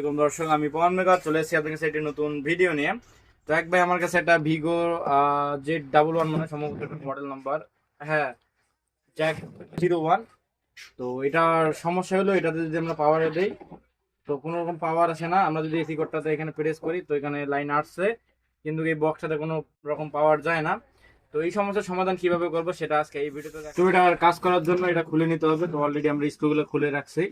আসসালামাইকুম দর্শক, আমি পবন মেঘা, চলে এসেছি আপনাদের কাছে একটি নতুন ভিডিও নিয়ে। তো এক ভাই আমার কাছে একটা ভিগো জেড ডাবল ওয়ান মানে সম্ভবত মডেল নাম্বার হ্যাঁ জ্যাক জিরো ওয়ান তো এটার সমস্যা হলো, এটাতে যদি আমরা পাওয়ারে দিই, তো কোনো রকম পাওয়ার আসে না। আমরা যদি এসি কোডটাতে এখানে প্রেস করি, তো এখানে লাইন আসছে, কিন্তু এই বক্সটাতে কোনো রকম পাওয়ার যায় না। তো এই সমস্যার সমাধান কীভাবে করব, সেটা আজকে এই ভিডিওতে। তো এটার কাজ করার জন্য এটা খুলে নিতে হবে। তো অলরেডি আমরা স্ক্রুগুলো খুলে রাখছি।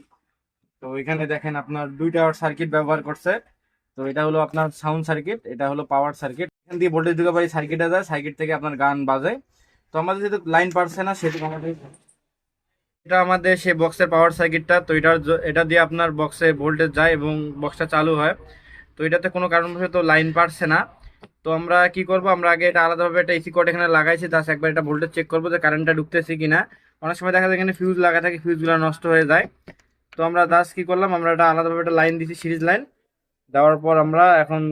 তো এখানে দেখেন আপনার দুইটা সার্কিট ব্যবহার করছে। তো এটা হলো আপনার সাউন্ড সার্কিট এটা হলো পাওয়ার সার্কিট এখান থেকে ভোল্টেজ দিতে পারি সার্কিটে যায় সার্কিট থেকে আপনার গান বাজে। তো আমাদের যেহেতু লাইন পারছে না, সেহেতু আমাদের এটা আমাদের সেই বক্সের পাওয়ার সার্কিটটা তো এটার এটা দিয়ে আপনার বক্সে ভোল্টেজ যায় এবং বক্সটা চালু হয়। তো এটাতে কোনো কারণবশত লাইন পারছে না। তো আমরা কি করব? আমরা আগে এটা আলাদাভাবে একটা এসি কোড এখানে লাগাইছি। তার একবার এটা ভোল্টেজ চেক করব যে কারেন্টটা ঢুকতেছে কিনা। অনেক সময় দেখা যায় এখানে ফিউজ লাগা থাকে ফিউজগুলো নষ্ট হয়ে যায়। তো আমরা দাস কি করলাম, আমরা এটা আলাদাভাবে একটা লাইন দিছি সিরিজ লাইন দেওয়ার পর আমরা এখন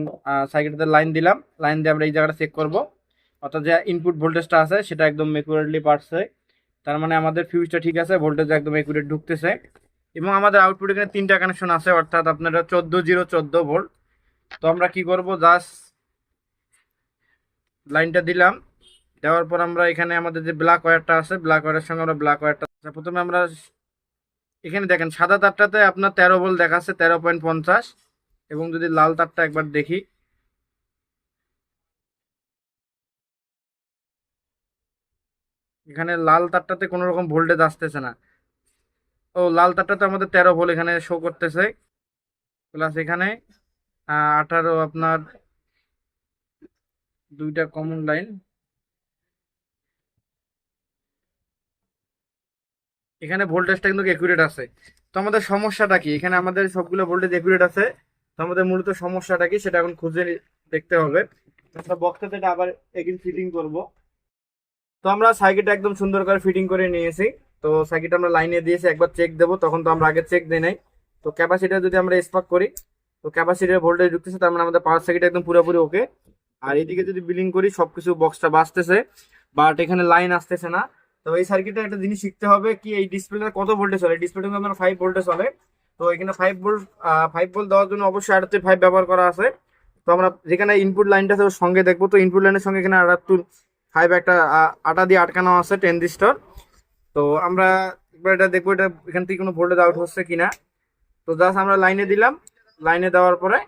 সাইকেলতে লাইন দিলাম। লাইন দিয়ে আমরা এই জায়গাটা চেক করব। অর্থাৎ যে ইনপুট ভোল্টেজটা আছে, সেটা একদম একুরেটলি পারছে। তার মানে আমাদের ফিউজটা ঠিক আছে ভোল্টেজ একদম একুরেট ঢুকতেছে। এবং আমাদের আউটপুট এখানে তিনটা কানেকশন আছে, অর্থাৎ আপনারা চোদ্দ জিরো চোদ্দ ভোল্ট তো আমরা কি করব জাস্ট লাইনটা দিলাম। দেওয়ার পর আমরা এখানে আমাদের যে ব্ল্যাক ওয়্যারটা আছে ব্ল্যাক ওয়্যারের সঙ্গে আমরা ব্ল্যাক ওয়্যারটা প্রথমে আমরা এখানে দেখেন, সাদা তারটাতে আপনার তেরো ভোল্ট দেখাচ্ছে তেরো পয়েন্ট পঞ্চাশ। এবং যদি লাল তারটা একবার দেখি, এখানে লাল তারটাতে কোনো রকম ভোল্টেজ আসতেছে না। ও, লাল তারটাতে আমাদের তেরো ভোল্ট এখানে শো করতেছে। প্লাস এখানে আঠারো আপনার দুইটা কমন লাইন এখানে ভোল্টেজটা কিন্তু একুরেট আছে। তো আমাদের সমস্যাটা কি? এখানে আমাদের সবগুলো ভোল্টেজ একুরেট আছে। তো আমাদের মূলত সমস্যাটা কি? সেটা এখন খুঁজে দেখতে হবে। আমরা বক্সটাতে এটা আবার এগিন ফিটিং করব। তো আমরা সাইকেলটা একদম সুন্দর করে ফিটিং করে নিয়েছি। তো সাইকেলটা আমরা লাইনে দিয়েছি, একবার চেক দেবো, তখন তো আমরা আগে চেক দিই নাই। তো ক্যাপাসিটার যদি আমরা স্পার্ক করি, তো ক্যাপাসিটির ভোল্টেজ ঢুকতেছে, তার মানে আমাদের পাওয়ার সার্কিট একদম পুরোপুরি ওকে আর এদিকে যদি বিলিং করি, সবকিছু বক্সটা বাঁচতেছে বাট এখানে লাইন আসতেছে না। তো এই সার্কিটে একটা জিনিস শিখতে হবে কি এই ডিসপ্লেটা কত ভোল্টে চলে? ডিসপ্লেটা কিন্তু আপনার ফাইভ ভোল্টে চলে। তো এখানে ফাইভ ভোল্ট ফাইভ ভোল্ট দেওয়ার জন্য অবশ্যই আটাত্তর ফাইভ ব্যবহার করা আছে। তো আমরা যেখানে ইনপুট লাইনটা আছে সঙ্গে দেখব। তো ইনপুট লাইনের সঙ্গে এখানে আটাত্তর ফাইভ একটা আটা দিয়ে আটকানো আছে টেন ডিস্টার তো আমরা একবার এটা দেখব এটা এখান থেকে কোনো ভোল্টেজ আউট হচ্ছে কিনা। তো জাস্ট আমরা লাইনে দিলাম। লাইনে দেওয়ার পরে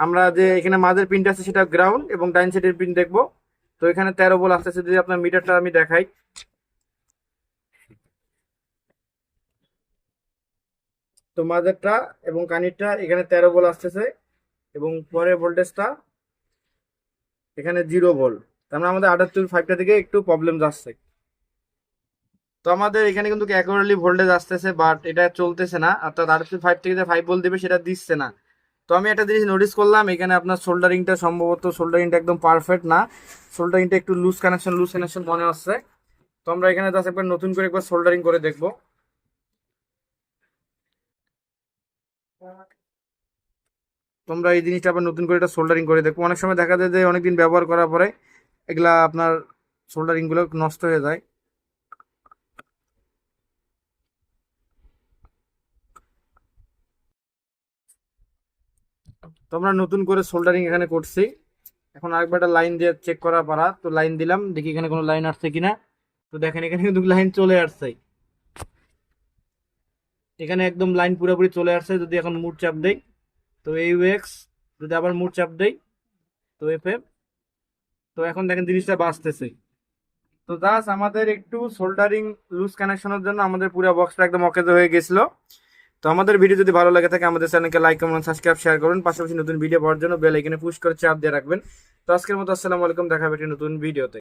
আমরা যে এখানে মাঝের পিনটা আছে সেটা গ্রাউন্ড এবং ডাইন সাইডের পিন দেখব। তো এখানে তেরো বল আসতেছে, যদি আপনার মিটারটা আমি দেখাই। তো মাদারটা এবং কানিরটা, এখানে তেরো বল আসতেছে এবং পরে ভোল্টেজটা এখানে জিরো বল। তার মানে আমাদের আটাত্তর ফাইভটা থেকে একটু প্রবলেম যাচ্ছে। তো আমাদের এখানে কিন্তু অ্যাকুরেটলি ভোল্টেজ আসতেছে বাট এটা চলতেছে না। অর্থাৎ আটাত্তর ফাইভ থেকে যে ফাইভ বল দেবে, সেটা দিচ্ছে না। তো আমি একটা জিনিস নোটিস করলাম, এখানে আপনার সোল্ডারিংটা সম্ভবত সোল্ডারিংটা একদম পারফেক্ট না। সোল্ডারিংটা একটু লুজ কানেকশন লুজ কানেকশন মনে হচ্ছে। তো আমরা এখানে জাস্ট একবার নতুন করে একবার সোল্ডারিং করে দেখব। তোমরা এই জিনিসটা আবার নতুন করে এটা সোল্ডারিং করে দেখব অনেক সময় দেখা যায় যে অনেকদিন ব্যবহার করার পরে এগুলা আপনার সোল্ডারিংগুলো নষ্ট হয়ে যায়। তো আমরা নতুন করে সোল্ডারিং এখানে করছি। এখন আরেকবার একটা লাইন দিয়ে চেক করা পারা। তো লাইন দিলাম, দেখি এখানে কোনো লাইন আসছে কিনা। তো দেখেন, এখানে কিন্তু লাইন চলে আসছে। এখানে একদম লাইন পুরোপুরি চলে আসছে, যদি এখন মুড চাপ দেই। তো এই এক্স যদি আবার মুড চাপ দেই, তো এফ এফ তো এখন দেখেন জিনিসটা বাঁচতেছে। তো দাস আমাদের একটু সোল্ডারিং লুজ কানেকশনের জন্য আমাদের পুরো বক্সটা একদম অকেজ হয়ে গেছিল। তো আমাদের ভিডিও যদি ভালো লাগে থাকে, আমাদের চ্যানেলকে লাইক কমেন্ট সাবস্ক্রাইব শেয়ার করুন। পাশাপাশি নতুন ভিডিও পাওয়ার জন্য বেল আইকনে পুশ করে চাপ দিয়ে রাখবেন। তো আজকের মতো আসসালামু আলাইকুম, দেখা হবে একটি নতুন ভিডিওতে